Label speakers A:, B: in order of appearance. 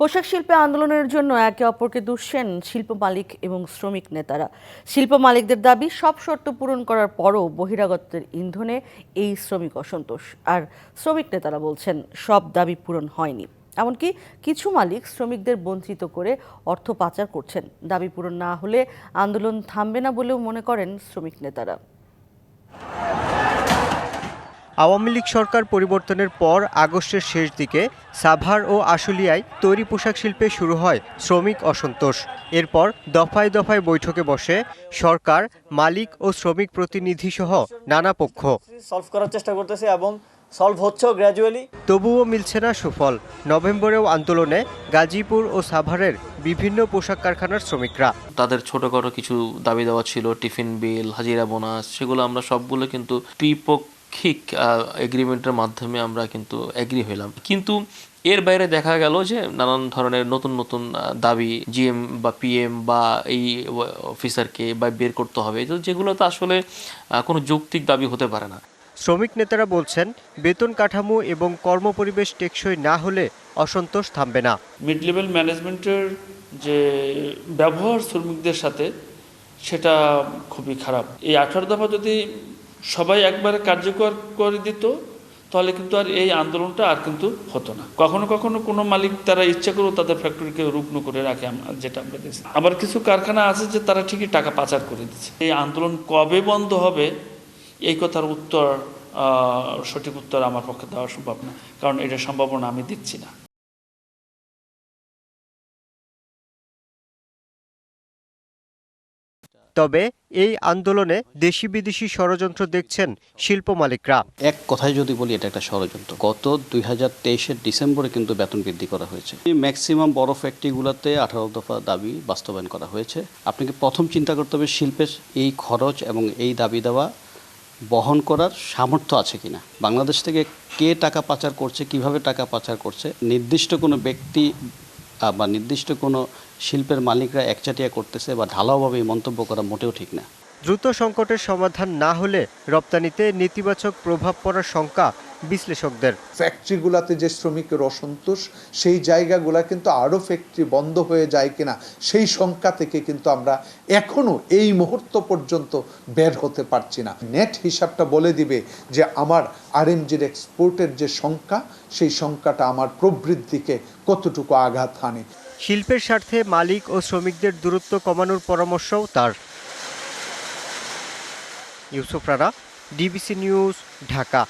A: পোশাক শিল্পে আন্দোলনের জন্য একে অপরকে দুষছেন শিল্প মালিক এবং শ্রমিক নেতারা। শিল্প মালিকদের দাবি, সব শর্ত পূরণ করার পরও বহিরাগতের ইন্ধনে এই শ্রমিক অসন্তোষ। আর শ্রমিক নেতারা বলছেন, সব দাবি পূরণ হয়নি। এমনকি কিছু মালিক শ্রমিকদের বঞ্চিত করে অর্থ পাচার করছেন। দাবি পূরণ না হলে আন্দোলন থামবে না বলেও মনে করেন শ্রমিক নেতারা।
B: আওয়ামী লীগ সরকার পরিবর্তনের পর আগস্টের শেষ দিকে সাভার ও আশুলিয়ায় তৈরি পোশাক শিল্পে শুরু হয় শ্রমিক অসন্তোষ। এরপর দফায় দফায় বৈঠকে বসে সরকার মালিক ও শ্রমিক প্রতিনিধি সহ নানা পক্ষ।
C: সলভ করার চেষ্টা করতেছে এবং সলভ হচ্ছেও গ্র্যাজুয়ালি
B: তবুও মিলছে না সুফল। নভেম্বরেও আন্দোলনে গাজীপুর ও সাভারের বিভিন্ন পোশাক কারখানার শ্রমিকরা।
D: তাদের ছোটখাটো কিছু দাবি দেওয়া ছিল টিফিন বিল হাজিরা বোনাস সেগুলো আমরা সবগুলো কিন্তু ত্রিপক্ষিক এগ্রিমেন্টের মাধ্যমে আমরা কিন্তু এগ্রি হইলাম। কিন্তু এর বাইরে দেখা গেল যে নানান ধরনের নতুন নতুন দাবি জিএম বা পিএম বা এই অফিসারকে বা বের করতে হবে। যেগুলো তো আসলে কোনো যৌক্তিক দাবি হতে পারে না।
B: শ্রমিক নেতারা বলছেন বেতন কাঠামো এবং কর্মপরিবেশ টেকসই না হলে অসন্তোষ থামবে না।
E: মিড লেভেল ম্যানেজমেন্টের যে ব্যবহার শ্রমিকদের সাথে সেটা খুবই খারাপ। এই আঠারো দফা যদি সবাই একবারে কার্যকর করে দিত, তাহলে কিন্তু আর এই আন্দোলনটা আর কিন্তু হতো না। কখনো কখনো কোনো মালিক তারা ইচ্ছা করেও তাদের ফ্যাক্টরিকে রুগ্ন করে রাখে যেটা আমরা দেখছি। আবার কিছু কারখানা আছে যে তারা ঠিকই টাকা পাচার করে দিচ্ছে। এই আন্দোলন কবে বন্ধ হবে, এই কথার উত্তর সঠিক উত্তর আমার পক্ষে দেওয়া সম্ভব না, কারণ এটা সম্ভাবনা আমি দিচ্ছি না।
B: তবে এই আন্দোলনে দেশি বিদেশি ষড়যন্ত্র দেখছেন শিল্প মালিকরা।
F: এক কথায় যদি বলি, এটা একটা ষড়যন্ত্র। গত দুই হাজার তেইশের ডিসেম্বরে কিন্তু বেতন বৃদ্ধি করা হয়েছে। ম্যাক্সিমাম বড় ফ্যাক্টরিগুলোতে আঠারো দফা দাবি বাস্তবায়ন করা হয়েছে। আপনাকে প্রথম চিন্তা করতে হবে, শিল্পের এই খরচ এবং এই দাবি দেওয়া বহন করার সামর্থ্য আছে কিনা। বাংলাদেশ থেকে কে টাকা পাচার করছে, কীভাবে টাকা পাচার করছে, নির্দিষ্ট কোনো ব্যক্তি বা নির্দিষ্ট কোনো শিল্পের মালিকরা একচাটিয়া করতেছে বা ঢালাওভাবে মন্তব্য করা মোটেও ঠিক না।
B: দ্রুত সংকটের সমাধান না হলে রপ্তানিতে নেতিবাচক প্রভাব পড়ার শঙ্কা বিশ্লেষকদের।
G: ফ্যাক্টরিগুলোতে যে শ্রমিকের অসন্তোষ সেই জায়গাগুলা কিন্তু আরও ফ্যাক্টরি বন্ধ হয়ে যায় কিনা সেই সংখ্যা থেকে কিন্তু আমরা এখনও এই মুহূর্ত পর্যন্ত বের হতে পারছি না। নেট হিসাবটা বলে দিবে যে আমার আরএমজির এক্সপোর্টের যে সংখ্যা সেই সংখ্যাটা আমার প্রবৃদ্ধিকে কতটুকু আঘাত হানে।
B: শিল্পের স্বার্থে মালিক ও শ্রমিকদের দূরত্ব কমানোর পরামর্শও তার। Yusuf Rana DBC news Dhaka.